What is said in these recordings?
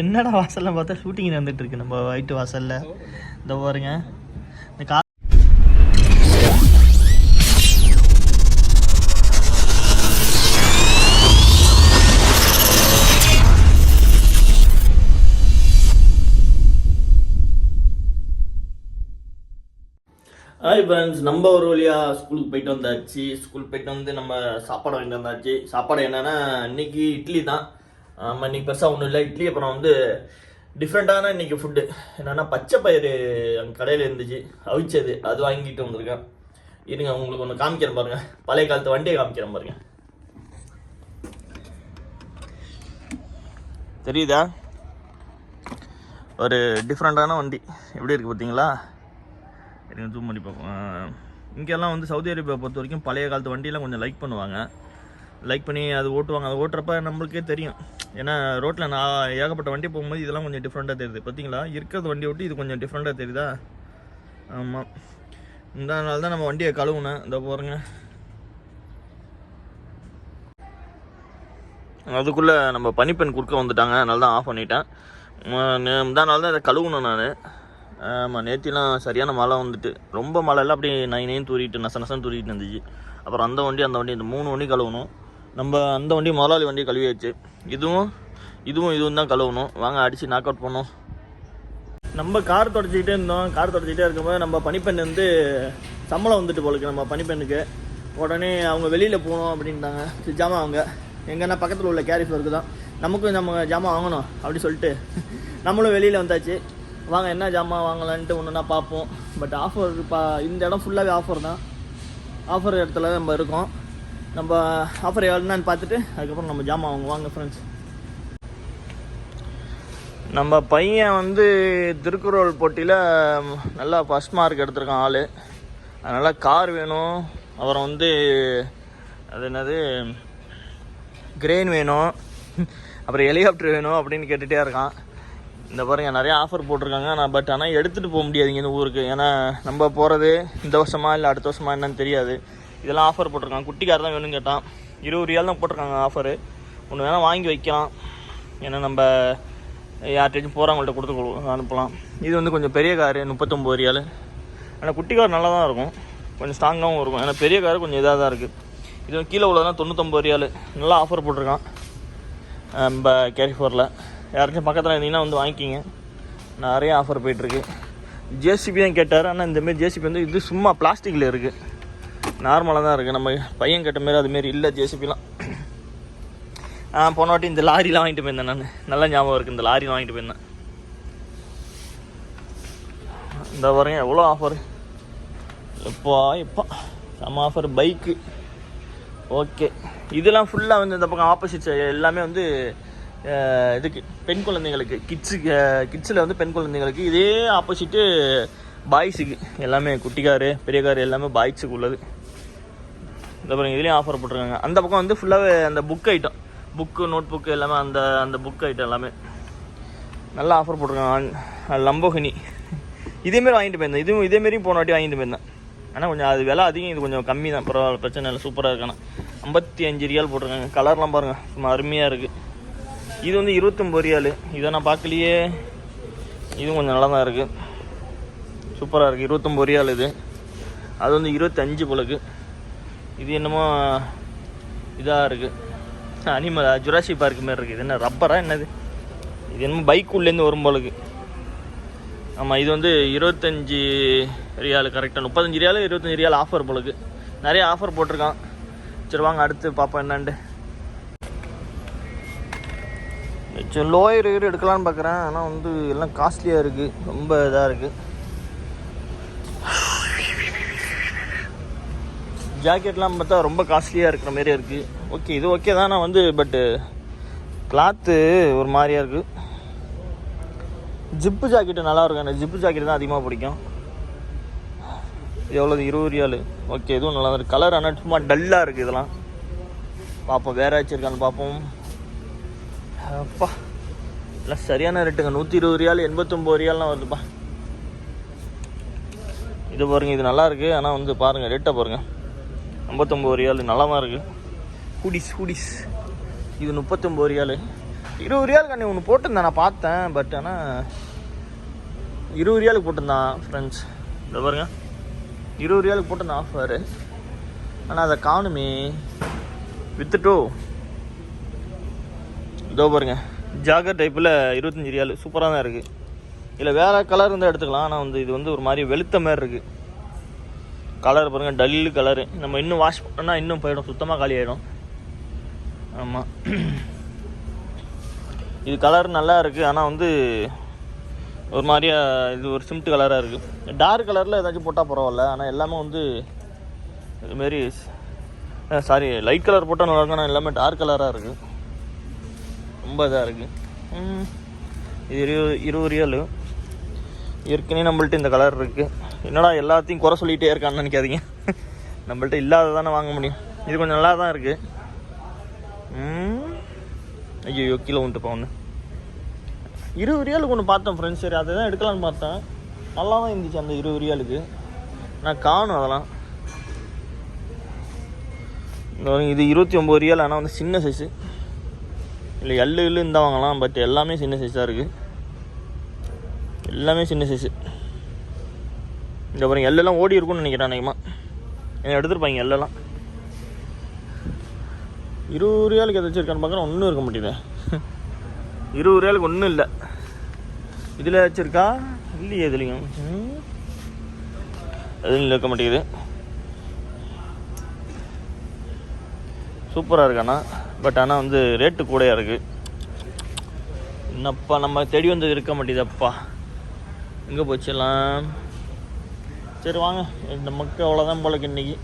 என்னடா வாசல்லாம் பார்த்தா ஷூட்டிங் நடந்துட்டு இருக்கு நம்ம வீட்டு வாசல்ல. இந்த பாருங்க. இந்த கா ஹாய் ஃப்ரெண்ட்ஸ் நம்ம ஒரு வழியா ஸ்கூலுக்கு போயிட்டு வந்தாச்சு. ஸ்கூல் போயிட்டு வந்து நம்ம சாப்பாடு வாங்கிட்டு வந்தாச்சு. சாப்பாடு என்னென்னா இன்னைக்கு இட்லி தான். ஆமாம் இன்னைக்கு பெருசாக ஒன்றும் இல்லை. இட்லி அப்புறம் வந்து டிஃப்ரெண்ட்டான இன்னைக்கு ஃபுட்டு என்னென்னா பச்சை பயிறு அங்கே கடையில் இருந்துச்சு. அவிச்சது. அது வாங்கிட்டு வந்திருக்கேன். இருங்க உங்களுக்கு ஒன்று காமிக்கிறேன் பாருங்கள் பழைய காலத்து வண்டியை காமிக்கிறேன் பாருங்கள் தெரியுதா? ஒரு டிஃப்ரெண்ட்டான வண்டி. எப்படி இருக்குது பார்த்தீங்களா? இருங்க ஜூம் பண்ணி பார்ப்போம். இங்கெல்லாம் வந்து சவுதி அரேபியா பொறுத்த வரைக்கும் பழைய காலத்து வண்டியெல்லாம் கொஞ்சம் லைக் பண்ணுவாங்க. லைக் பண்ணி அது ஓட்டுவாங்க. அது ஓட்டுறப்ப நம்மளுக்கே தெரியும். ஏன்னா ரோட்டில் நான் ஏகப்பட்ட வண்டி போகும்போது இதெல்லாம் கொஞ்சம் டிஃப்ரெண்ட்டாக தெரியுது. பார்த்தீங்களா இருக்கிறது வண்டி ஓட்டி இது கொஞ்சம் டிஃப்ரெண்ட்டாக தெரியுதா? ஆமாம் இந்த நாள் தான் நம்ம வண்டியை கழுவுனேன். இந்த போகிறேங்க அதுக்குள்ளே நம்ம பனிப்பெண் குறுக்க வந்துட்டாங்க. அதனால தான் ஆஃப் பண்ணிட்டேன். இந்த நாள் தான் இதை கழுவுனேன் நான். ஆமாம் நேத்திலாம் சரியான மழை வந்துட்டு. ரொம்ப மழைலாம் அப்படியே நைனையும் தூரிட்டு நச நசன்னு தூரிட்டு இருந்துச்சு. அப்புறம் அந்த வண்டி அந்த வண்டி இந்த மூணு வண்டி கழுவணும் நம்ம அந்த வண்டி முதலாளி வண்டி கழுவியாச்சு. இதுவும் இதுவும் இதுவும் தான் கழுவணும். வாங்க அடித்து நாக் அவுட் பண்ணோம். நம்ம கார் தொடச்சிக்கிட்டே இருந்தோம். கார் தொடச்சிக்கிட்டே இருக்கும்போது நம்ம பனிப்பெண் வந்து சம்பளம் வந்துட்டு போலுக்கு நம்ம பனிப்பெண்ணுக்கு உடனே அவங்க வெளியில் போகணும் அப்படின்ட்டாங்க. சரி ஜாமான் அவங்க எங்கன்னா பக்கத்தில் உள்ள கேரிஃப் தான். நமக்கும் நம்ம ஜாமான் வாங்கணும் அப்படி சொல்லிட்டு நம்மளும் வெளியில் வந்தாச்சு. வாங்க என்ன ஜாமான் வாங்கலான்ட்டு ஒன்றுனா பார்ப்போம். பட் ஆஃபர் பா இந்த இடம் ஃபுல்லாகவே ஆஃபர் தான். ஆஃபர் இடத்துல நம்ம இருக்கோம். நம்ம ஆஃபர் எவ்வளோன்னு பார்த்துட்டு அதுக்கப்புறம் நம்ம ஜாமான் அவங்க வாங்க ஃப்ரெண்ட்ஸ் நம்ம பையன் வந்து திருக்குறள் போட்டியில் நல்லா ஃபஸ்ட் மார்க் எடுத்திருக்கான் ஆள். அதனால் கார் வேணும். அப்புறம் வந்து அது என்னது? கிரெயின் வேணும். அப்புறம் ஹெலிகாப்டர் வேணும் அப்படின்னு கேட்டுகிட்டே இருக்கான். இந்த பாருங்க நிறைய ஆஃபர் போட்டிருக்காங்க. நான் பட் ஆனால் எடுத்துகிட்டு போக முடியாது இங்கே இந்த ஊருக்கு. ஏன்னா நம்ம போகிறது இந்த வருஷமா இல்லை அடுத்த வருஷமா என்னன்னு தெரியாது. இதெல்லாம் ஆஃபர் போட்டிருக்காங்க. குட்டி கார் தான் வேணும்னு கேட்டான். இருபது ரியால் தான் போட்டிருக்காங்க ஆஃபரு ஒன்று வேணால் வாங்கி வைக்கலாம். ஏன்னா நம்ம யார்கிட்டயும் போகிறவங்கள்ட்ட கொடுத்து கொடு- அனுப்பலாம். இது வந்து கொஞ்சம் பெரிய காரு முப்பத்தொம்பது ரியால் ஆனால் குட்டி கார் நல்லா தான் இருக்கும். கொஞ்சம் ஸ்ட்ராங்காகவும் இருக்கும். ஏன்னா பெரிய கார் கொஞ்சம் இதாக தான் இருக்குது இது கீழே உள்ளதான் தொண்ணூத்தொம்பது ரியால் நல்லா ஆஃபர் போட்டிருக்கான். நம்ம கேரி ஃபோரில் யாராச்சும் பக்கத்தில் இருந்தீங்கன்னா வந்து வாங்கிக்கிங்க. நிறைய ஆஃபர் போயிட்டுருக்கு ஜேசிபி தான் கேட்டார். ஆனால் இந்தமாரி ஜேசிபி வந்து இது சும்மா பிளாஸ்டிக்கில் இருக்குது நார்மலாக தான் இருக்குது நம்ம பையன் கட்ட மாரி அதுமாரி இல்லை ஜேசிபிலாம் ஆ போன வாட்டி இந்த லாரிலாம் வாங்கிட்டு போயிருந்தேன் நான். நல்லா ஞாபகம் இருக்குது இந்த லாரிலாம் வாங்கிட்டு போயிருந்தேன். இந்த பாருங்க எவ்வளோ ஆஃபர் எப்பா எப்பா. செம்ம ஆஃபர் பைக்கு ஓகே இதெல்லாம் ஃபுல்லாக வந்து இந்த பக்கம் ஆப்போசிட் எல்லாமே வந்து இதுக்கு பெண் குழந்தைங்களுக்கு கிட்ஸுக்கு கிட்ஸில் வந்து பெண் குழந்தைங்களுக்கு இதே ஆப்போசிட்டு பாய்ஸுக்கு எல்லாமே குட்டி காரு பெரிய காரு எல்லாமே பாய்ஸுக்கு உள்ளது. இந்த பாருங்க இதுலேயும் ஆஃபர் போட்டிருக்காங்க. அந்த பக்கம் வந்து ஃபுல்லாகவே அந்த book item book note book எல்லாமே அந்த அந்த புக் ஐட்டம் எல்லாமே. நல்லா ஆஃபர் போட்டிருக்காங்க. லம்போகினி இதேமாரி வாங்கிட்டு போயிருந்தேன். இதுவும் இதேமாரியும் போன வாட்டி வாங்கிட்டு போயிருந்தேன். ஆனால் கொஞ்சம் அது விலை அதிகம். இது கொஞ்சம் கம்மி தான். பரவாயில்ல பிரச்சனை இல்லை. சூப்பராக இருக்கானா? ஐம்பத்தி அஞ்சு ரியால் போட்டிருக்காங்க. கலர்லாம் பாருங்கள் சும்மா அருமையாக இருக்குது இது வந்து இருபத்தொம்பது ரியால் இதை நான் பார்க்கலையே. இதுவும் கொஞ்சம் நல்லா தான் இருக்குது சூப்பராக இருக்குது இருபத்தொம்பது ரியால் இது. அது வந்து இருபத்தஞ்சு போலக்கு இது என்னமோ இதாக இருக்குது அனிமல் ஜுராசி பார்க் மாதிரி இருக்குது இது என்ன ரப்பரா என்னது? இது என்னமோ பைக் உள்ளேருந்து வரும் போலக்கு. ஆமாம் இது வந்து இருபத்தஞ்சி ரியால் கரெக்டாக முப்பத்தஞ்சு ரியால் இருபத்தஞ்சி ரியால் ஆஃபர் போலக்கு. நிறைய ஆஃபர் போட்டிருக்கான். சரி வாங்க அடுத்து பார்ப்போம் என்னான்ட்டு சரி லோயர் எடுக்கலான்னு பார்க்குறேன். ஆனால் வந்து எல்லாம் காஸ்ட்லியாக இருக்குது ரொம்ப இதாக இருக்குது ஜாக்கெட்லாம் பார்த்தா ரொம்ப காஸ்ட்லியாக இருக்கிற மாதிரியே இருக்குது ஓகே இது ஓகே தான் நான் வந்து பட்டு கிளாத்து ஒரு மாதிரியாக இருக்குது ஜிப்பு ஜாக்கெட்டு நல்லா இருக்கும். எனக்கு ஜிப்பு ஜாக்கெட் தான் அதிகமாக பிடிக்கும். எவ்வளோ இருபது ரியாலு ஓகே இதுவும் நல்லா இருக்குது கலர் ஆனால் சும்மா டல்லாக இருக்குது இதெல்லாம். பார்ப்போம் வேற ஏதாச்சும் இருக்கான்னு பார்ப்போம். அப்பா எல்லாம் சரியான ரேட்டுங்க நூற்றி இருபது ரியால் எண்பத்தொம்போது ரியால்லாம் வருதுப்பா. இது பாருங்க இது நல்லாயிருக்கு ஆனால் வந்து பாருங்கள் ரேட்டை பாருங்கள் ஐம்பத்தொம்பது ரியால். நல்லா தான் இருக்கு. Hoodies hoodies. இது முப்பத்தொம்பது ரியால். இருபது ரியால் கண்ணி ஒன்று போட்டிருந்தேன் நான் பார்த்தேன். பட் ஆனால் இருபது ரியாலுக்கு போட்டிருந்தான் ஃப்ரெண்ட்ஸ் இந்த பாருங்க. இருபது ரியாலுக்கு போட்டிருந்தான் ஆஃபரு ஆனால் அதை காணுமே. வித்துட்டோ? இதோ பாருங்க. ஜாகர் டைப்பில் இருபத்தஞ்சி ரியால். சூப்பராக தான் இருக்குது இல்லை வேறு கலர் இருந்தால் எடுத்துக்கலாம். ஆனால் வந்து இது வந்து ஒரு மாதிரி வெளுத்த மாதிரி இருக்குது கலர் பாருங்கள் டல்லு கலரு நம்ம இன்னும் வாஷ் பண்ணோன்னா இன்னும் போயிடும் சுத்தமாக காலி ஆகிடும் ஆமாம் இது கலர் நல்லா இருக்குது ஆனால் வந்து ஒரு மாதிரியா இது ஒரு சிம்ட் கலராக இருக்குது டார்க் கலரில் ஏதாச்சும் போட்டால் பரவாயில்ல ஆனால் எல்லாமே வந்து இதுமாரி சாரி லைட் கலர் போட்டால் நல்லா இருக்கும் ஆனால் எல்லாமே டார்க் கலராக இருக்குது ரொம்ப இதாக இருக்குது இது இருபது இருபது ரியல் ஏற்கனவே நம்மள்ட்ட இந்த கலர் இருக்குது என்னடா எல்லாத்தையும் குறை சொல்லிகிட்டே இருக்கான்னு நினைக்காதீங்க. நம்மள்ட்ட இல்லாத தானே வாங்க முடியும். இது கொஞ்சம் நல்லா தான் இருக்குது ஐயோ கீழே வந்துட்டு ஒன்று இருபது ரியாலுக்கு ஒன்று பார்த்தேன் ஃப்ரெண்ட்ஸ் சரி அதை தான் எடுக்கலான்னு பார்த்தேன். நல்லா தான் இருந்துச்சு அந்த இருபது ரியாலுக்கு. நான் காணும் அதெல்லாம். இது இருபத்தி ஒம்பது ரியால் ஆனால் வந்து சின்ன சைஸு இல்லை எள்ளு இல்லு இருந்தால் வாங்கலாம் பட் எல்லாமே சின்ன சைஸாக இருக்குது எல்லாமே சின்ன சைஸு இந்த பாருங்க எல்லாம் ஓடி இருக்கும்னு நினைக்கிறேன் அநேகமாக என்ன எடுத்துருப்பாங்க எல்லாம் இருபது ரூபாய்க்கு எதாச்சும் இருக்கான்னு பார்க்குறேன் ஒன்றும் இருக்க மாட்டேங்குது. இருபது ரூபாய்க்கு ஒன்றும் இல்லை. இதில் வச்சுருக்கா? இல்லையே இதுலேயும் எதுவும் இருக்க மாட்டேங்குது. சூப்பராக இருக்காண்ணா. பட் ஆனால் வந்து ரேட்டு கூடையாக இருக்குது என்னப்பா நம்ம தேடி வந்தது இருக்க மாட்டேங்குதப்பா எங்கே போச்செல்லாம் சரி வாங்க. நமக்கு அவ்வளோதான் போலக்கு இன்னைக்கு.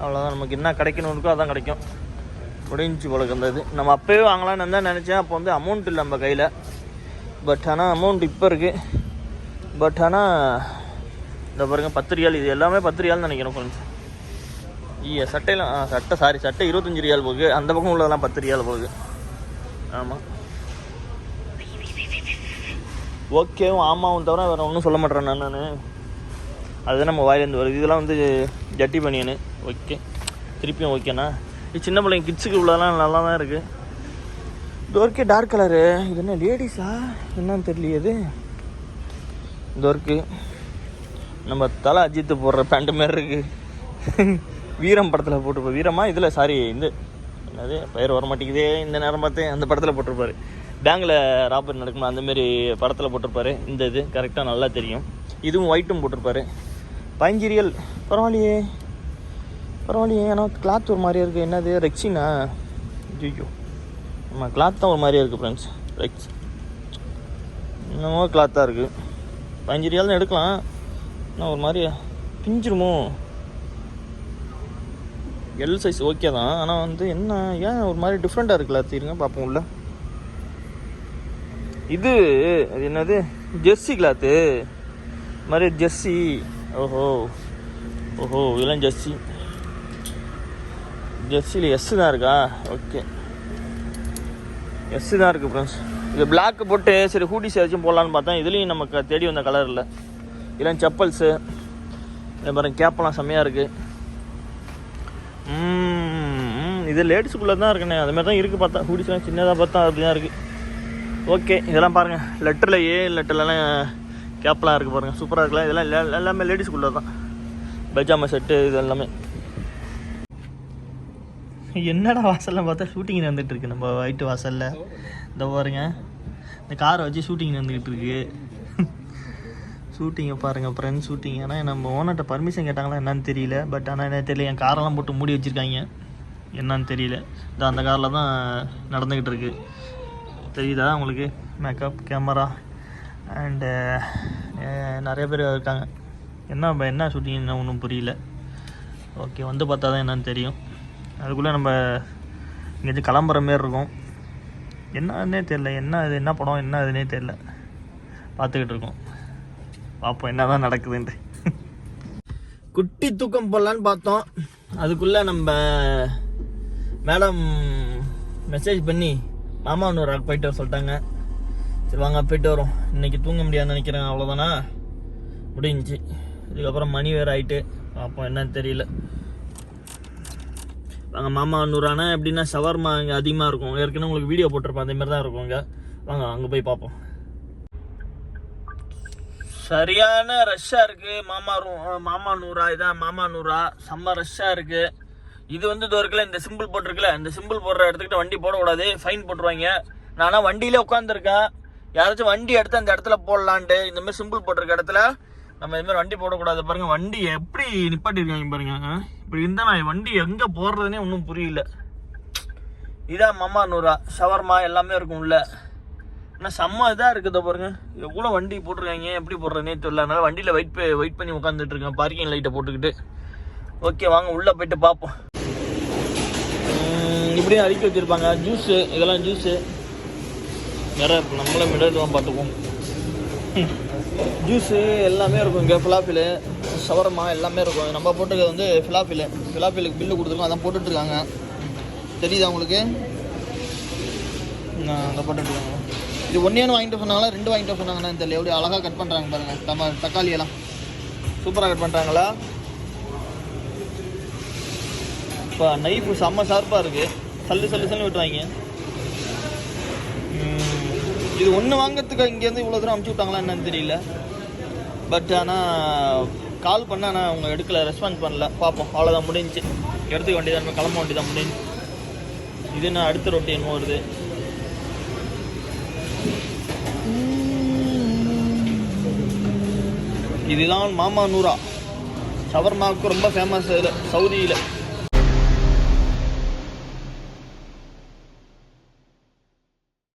அவ்வளோதான் நமக்கு என்ன கிடைக்கணும் இருக்கோ அதான் கிடைக்கும். முடிஞ்சு போலக்கு அந்த இது. நம்ம அப்போயே வாங்கலாம்னு தான் நினச்சேன். அப்போ வந்து அமௌண்ட் இல்லை நம்ம கையில். பட் ஆனால் அமௌண்ட் இப்போ இருக்குது பட் ஆனால் இந்த பாருங்க பத்து ரியால் இது எல்லாமே பத்து ரியால்னு நினைக்கிறேன் ஃப்ரெண்ட்ஸ் ஐயா சட்டையெல்லாம் ஆ, சட்டை சாரி சட்டை இருபத்தஞ்சி ரியால் போகுது. அந்த பக்கம் உள்ளதெல்லாம் பத்து ரியால் போகுது ஆமாம் ஓகேவும் ஆமாவும் தவிர வேறு ஒன்றும் சொல்ல மாட்டேறேன் நான் நான். அதுதான் நம்ம வாயிலேருந்து வருது. இதெல்லாம் வந்து ஜட்டி பனியனு. ஓகே. திருப்பியும் ஓகேண்ணா இது சின்ன பிள்ளைங்க கிட்ஸுக்கு உள்ளதெல்லாம் நல்லா தான் இருக்குது இது டார்க் கலரு இது என்ன லேடிஸா என்னன்னு தெரியலையே இது. நம்ம தலை அஜித்து போடுற பேண்ட் மாதிரி இருக்குது வீரம் படத்தில் போட்டிருப்பார். வீரமா? இதில் சாரி இந்த என்னது? பெயர் வர மாட்டேங்குதே. இந்த நேரம் பார்த்து அந்த படத்தில் போட்டிருப்பாரு. பேங்கில் ராபர் நடக்குமா அந்தமாரி படத்தில் போட்டிருப்பாரு. இந்த இது கரெக்டாக நல்லா தெரியும். இதுவும் ஒயிட்டும் போட்டிருப்பாரு. பதினஞ்சு ரியல் பரவாயில்லையே. பரவாயில்லையே ஏன்னா கிளாத் ஒரு மாதிரியாக இருக்குது என்னது? ரெக்ஸினா ஜியோ ஆமாம் கிளாத் தான் ஒரு மாதிரியாக இருக்குது ஃப்ரெண்ட்ஸ் ரெக்ஸ் என்னமோ கிளாத்தாக இருக்குது பதினஞ்சு ரியால் எடுக்கலாம். ஆனால் ஒரு மாதிரி பிஞ்சிருமோ? எல் சைஸ் ஓகே தான். ஆனால் வந்து என்ன ஏன் ஒரு மாதிரி டிஃப்ரெண்ட்டாக இருக்குல்ல தீருங்க பார்ப்போம் உள்ள. இது அது என்னது? ஜெர்சி கிளாத்து மாதிரி ஜெர்சி ஓஹோ. ஓஹோ இதெல்லாம் ஜெர்சி. ஜெர்சியில் எஸ் தான் இருக்கா? ஓகே. எஸ் தான் இருக்குது ஃப்ரெண்ட்ஸ் இது பிளாக் போட்டு சரி ஹூடிஸ் ஏதாச்சும் போடலான்னு பார்த்தா இதுலேயும் நமக்கு தேடி வந்த கலர் இல்லை. இதெல்லாம் செப்பல்ஸு இந்த பாருங்க கேப்பெல்லாம் செம்மையாக இருக்குது ம், இது லேடிஸுக்குள்ளே தான் இருக்குண்ணே. அது மாதிரி தான் இருக்குது பார்த்தா. ஹூடிஸ்லாம் சின்னதாக பார்த்தா அப்படி தான் இருக்குது ஓகே இதெல்லாம் பாருங்கள் லெட்டரில் ஏ லெட்டர்லலாம் கேப்லாம் இருக்குது பாருங்கள் சூப்பராக இருக்கலாம் இதெல்லாம் எல்லா- எல்லாமே லேடிஸ்குள்ளே தான். பஜாமா செட்டு இது எல்லாமே. என்னடா வாசலில் பார்த்தா ஷூட்டிங் நடந்துகிட்டு இருக்கு. நம்ம வயிட்டு வாசலில். இந்த பாருங்க. இந்த காரை வச்சு ஷூட்டிங் நடந்துக்கிட்டு இருக்கு. ஷூட்டிங்கை பாருங்கள் ஃப்ரெண்ட் ஷூட்டிங் ஆனால் நம்ம ஓனர்கிட்ட பர்மிஷன் கேட்டாங்களா என்னன்னு தெரியல. பட் ஆனால் என்ன தெரியல என் காரெல்லாம் போட்டு மூடி வச்சுருக்காங்க. என்னன்னு தெரியல. இந்த அந்த காரில் தான் நடந்துக்கிட்டு இருக்கு. தெரியுதா உங்களுக்கு? மேக்கப் கேமரா அண்டு uh, நிறைய பேர் இருக்காங்க. என்ன நம்ம என்ன ஷூட்டிங் என்ன ஒன்றும் புரியல. ஓகே வந்து பார்த்தா தான் என்னன்னு தெரியும். அதுக்குள்ளே நம்ம எங்கேயாச்சும் கிளம்புற மாரி இருக்கும். என்னன்னே தெரில என்ன இது என்ன படம் என்ன இதுனே தெரில பார்த்துக்கிட்டு இருக்கோம். பார்ப்போம் என்ன தான் நடக்குதுன்ட்டு. குட்டி தூக்கம் போடலான்னு பார்த்தோம். அதுக்குள்ளே நம்ம மேடம் மெசேஜ் பண்ணி மாமா இன்னொரு ஆள் போயிட்டு சொல்லிட்டாங்க. சரி வாங்க போயிட்டு வரோம். இன்னைக்கு தூங்க முடியாதுன்னு நினைக்கிறேன். அவ்வளோதானா முடிஞ்சு இதுக்கப்புறம் மணி வேறு ஆயிட்டு. பார்ப்போம் என்னன்னு தெரியல. வாங்க மாமா நூறானா? எப்படின்னா ஷவர்மா இங்கே அதிகமாக இருக்கும். ஏற்கனவே உங்களுக்கு வீடியோ போட்டிருப்பேன். அதே மாதிரி தான் இருக்கும் இங்கே. வாங்க அங்கே போய் பார்ப்போம். சரியான ரஷ்ஷாக இருக்குது மாமா ரூ- மாமா நூறா? இதான் மாமா நூறா? செம்ம ரஷ்ஷாக இருக்குது இது வந்து இது இருக்குல்ல இந்த சிம்பிள் போட்டிருக்குல்ல இந்த சிம்பிள் போடுற இடத்துக்கிட்ட வண்டி போடக்கூடாது. ஃபைன் போட்டுருவாங்க. நானா வண்டியிலே உட்காந்துருக்கேன் யாராச்சும் வண்டி எடுத்து அந்த இடத்துல போடலான்ட்டு இந்த மாதிரி சிம்பிள் போட்டிருக்க இடத்துல நம்ம இது மாதிரி வண்டி போடக்கூடாது பாருங்க. வண்டி எப்படி நிப்பாட்டிருக்காங்க பாருங்க. இப்படி இந்த நான் வண்டி எங்கே போடுறதுனே ஒன்றும் புரியல. இதான் மாமா நூறா ஷவர்மா எல்லாமே இருக்கும் உள்ள. ஆனால் செம்ம இதாக இருக்குது பாருங்க. எவ்வளோ வண்டி போட்டிருக்காங்க எப்படி போடுறதுனே தெரியல. அதனால வண்டியில் வெயிட் வெயிட் பண்ணி உட்காந்துட்டு இருக்கேன். பார்க்கிங் லைட்டை போட்டுக்கிட்டு. ஓகே வாங்க உள்ளே போயிட்டு பார்ப்போம். இப்படியும் அடுக்கி வச்சுருப்பாங்க. ஜூஸு இதெல்லாம் ஜூஸு வேற நம்மளே மிடல் தான் பார்த்துக்குவோம். ஜூஸு எல்லாமே இருக்கும் இங்கே ஃபிலாஃபிலு ஷவர்மா எல்லாமே இருக்கும். நம்ம போட்டுக்கிறது வந்து ஃபிலாஃபிலு ஃபிலாஃபிலுக்கு பில்லு கொடுத்துருக்கோம் அதான் போட்டுட்ருக்காங்க. தெரியுதா உங்களுக்கு? அந்த போட்டுட்ருக்காங்க. இது ஒன்றே வாங்கிட்டு சொன்னாங்களா ரெண்டு வாங்கிட்டு சொன்னாங்கன்னு தெரியல. எப்படி அழகாக கட் பண்ணுறாங்க பாருங்கள் தம்ம தக்காளி எல்லாம். சூப்பராக கட் பண்ணுறாங்களா இப்போ நைஃப் செம்ம ஷார்ப்பாக இருக்குது சல்லு சல்லு சல்லு விட்டுவாங்க இது ஒன்று வாங்குறதுக்கு இங்கேருந்து இவ்வளோ தூரம் அமுச்சு விட்டாங்களா என்னன்னு தெரியல. பட் ஆனால் கால் பண்ண ஆனால் அவங்க எடுக்கல ரெஸ்பான்ஸ் பண்ணல. பார்ப்போம் அவ்வளோதான் முடிஞ்சுச்சு எடுத்துக்க வேண்டியதான் கிளம்ப வேண்டியதான் முடிஞ்சு. இது என்ன அடுத்த ரொட்டி என்ன வருது. இதுதான் மாமா நூரா ஷவர்மாவுக்கு ரொம்ப ஃபேமஸ் இதில் சவுதியில்.